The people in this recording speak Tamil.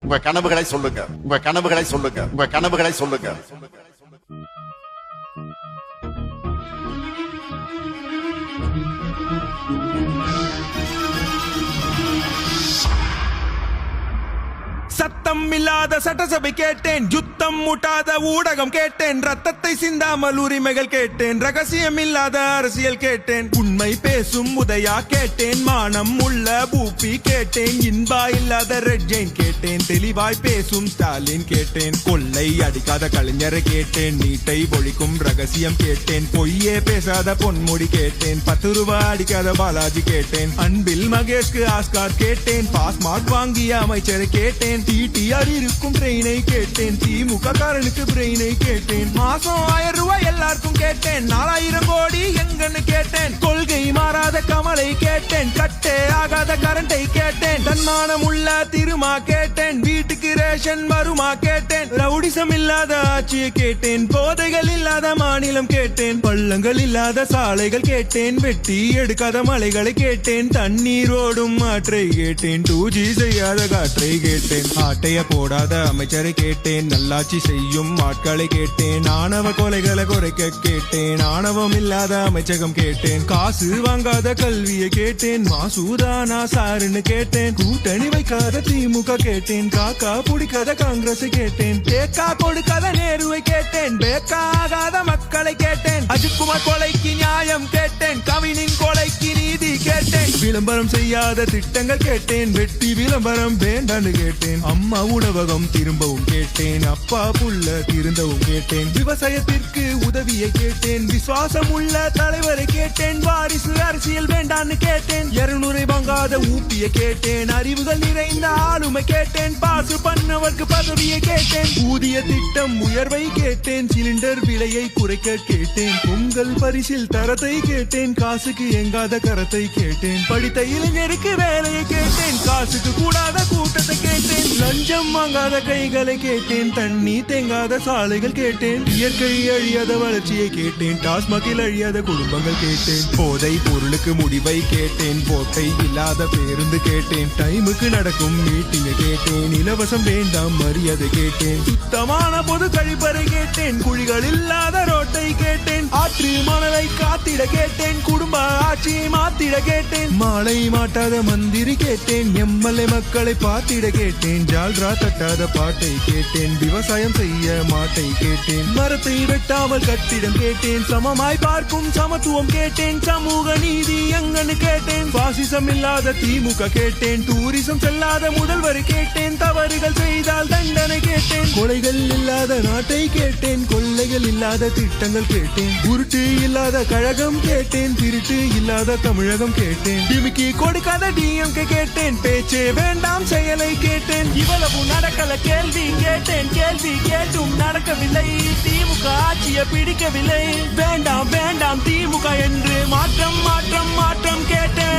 உங்க கனவுகளை சொல்லுங்க. உங்க கனவுகளை சொல்லுங்க. உங்க கனவுகளை சொல்லுங்க. சத்தம் இல்லாத சட்டசபை கேட்டேன். யுத்தம் முட்டாத ஊடகம் கேட்டேன். ரத்தத்தை சிந்தாமல் உரிமைகள் கேட்டேன். ரகசியம் இல்லாத அரசியல் கேட்டேன். உண்மை பேசும் உதயா கேட்டேன். மானம் உள்ள பூப்பி கேட்டேன். இன்பா இல்லாத ரெட் ஜெயின் கேட்டேன். தெளிவாய் பேசும் ஸ்டாலின் கேட்டேன். கொள்ளை அடிக்காத கலைஞரை கேட்டேன். நீட்டை ஒழிக்கும் ரகசியம் கேட்டேன். பொய்யே பேசாத பொன்முடி கேட்டேன். பத்து ரூபாய் அடிக்காத பாலாஜி கேட்டேன். அன்பில் மகேஷ்க்கு ஆஸ்கார் கேட்டேன். பாஸ்மார்க் வாங்கிய அமைச்சரை கேட்டேன். டிஆர் இருக்கும் ட்ரெயினை கேட்டேன். திமுக காரனுக்கு பிரெயினை கேட்டேன். மாசம் ஆயிரம் ரூபாய் எல்லாருக்கும் கேட்டேன். நாலாயிரம் கோடி எங்கன்னு கேட்டேன். கொள்கை மாறாத கமலை கேட்டேன் கேட்டேன் கட்டே ஆகாத கரண்டை கேட்டேன். தன்மானம் உள்ள திருமா கேட்டேன். வீட்டுக்கு ரேஷன் வருமா கேட்டேன். ரவுடிசம் இல்லாத ஆட்சியை கேட்டேன். போதைகள் இல்லாத மாநிலம் கேட்டேன். பள்ளங்கள் இல்லாத சாலைகள் கேட்டேன். வெட்டி எடுக்காத மலைகளை கேட்டேன். தண்ணீர் ஓடும் ஆற்றை கேட்டேன். டூ ஜி செய்யாத காற்றை கேட்டேன். ஆட்டைய போடாத அமைச்சரை கேட்டேன். நல்லாட்சி செய்யும் ஆட்களை கேட்டேன். ஆணவ கொலைகளை குறைக்க கேட்டேன். ஆணவம் இல்லாத அமைச்சகம் கேட்டேன். காசு வாங்காத கல்வியை கேட்டேன். மாசூதானா சாருன்னு கேட்டேன் கூட்டணி வைக்காத திமுக கேட்டேன் காக்கா பிடிக்காத காங்கிரஸ் கேட்டேன் தேக்கா கொடுக்காத நேருவை கேட்டேன் பேக்கா ஆகாத மக்களை கேட்டேன் அஜித்குமார் கொலைக்கு நியாயம் கேட்டேன் கவினின் கொலைக்கு நீதி கேட்டேன். விளம்பரம் செய்யாத திட்டங்கள் கேட்டேன். வெட்டி விளம்பரம் வேண்டான்னு கேட்டேன். அம்மா உணவகம் திரும்பவும் கேட்டேன். அப்பா புள்ள திருந்தவும் கேட்டேன். விவசாயத்திற்கு உதவியை கேட்டேன். விசுவாசம் உள்ள தலைவரை கேட்டேன். வாரிசு அரசியல் வேண்டான்னு கேட்டேன். இருநூறை வாங்காத ஊப்பிய கேட்டேன். அறிவுகள் நிறைந்த ஆளுமை கேட்டேன். பாசு பண்ணவர்க்கு பதவியை ஊதிய திட்டம் உயர்வை கேட்டேன் சிலிண்டர் விலையை குறைக்க கேட்டேன் பொங்கல் பரிசில் தரத்தை கேட்டேன் காசுக்கு எங்காத கரத்தை கேட்டேன். படித்த இளைஞருக்கு வேலையை கேட்டேன் காசுக்கு கூடாத கூட்டத்தை கேட்டேன். லஞ்சம் வாங்காத கைகளை கேட்டேன் தண்ணி தேங்காத சாலைகள் கேட்டேன் இயற்கை அழியாத வளர்ச்சியை கேட்டேன் டாஸ்மாகில் அழியாத குடும்பங்கள் கேட்டேன் போதை பொருளுக்கு முடிவை கேட்டேன் போட்டை இல்லாத பேருந்து கேட்டேன் டைமுக்கு நடக்கும் மீட்டிங்கை கேட்டேன் இலவசம் வேண்டாம் மரியாதை கேட்டேன் சுத்தமான பொது கழிப்பறை கேட்டேன் குழிகள் இல்லாத ரோட்டை கேட்டேன் மணலை காத்திட கேட்டேன். குடும்ப ஆட்சி மாத்திட கேட்டேன். மாலை மாட்டாத மந்திரி கேட்டேன். எம்எல்ஏ மக்களை பார்த்திட கேட்டேன். ஜால்ரா தட்டாத பாட்டை கேட்டேன். விவசாயம் செய்ய மாட்டை கேட்டேன். மரத்தை வெட்டாமல் கட்டிடம் கேட்டேன். சமமாய் பார்க்கும் சமத்துவம் கேட்டேன். சமூக நீதி எங்கன்னு கேட்டேன். பாசிசம் இல்லாத திமுக கேட்டேன். டூரிசம் செல்லாத முதல்வர் கேட்டேன். தவறுகள் செய்தால் தண்டனை கேட்டேன். கொலைகள் இல்லாத நாட்டை கேட்டேன். வேலைகள் இல்லாத திட்டங்கள் கேட்டேன். உருட்டு இல்லாத கழகம் கேட்டேன். திருட்டு இல்லாத தமிழகம் கேட்டேன். டிமிக்கி கொடுக்காத டிஎம்கே கேட்டேன். பேச்சே வேண்டாம் செயலை கேட்டேன். இவ்வளவு நடக்கல கேள்வி கேட்டேன். கேள்வி கேட்டும் நடக்கவில்லை. திமுக ஆட்சியை பிடிக்கவில்லை. வேண்டாம் வேண்டாம் திமுக என்று மாற்றம் மாற்றம் மாற்றம் கேட்டேன்.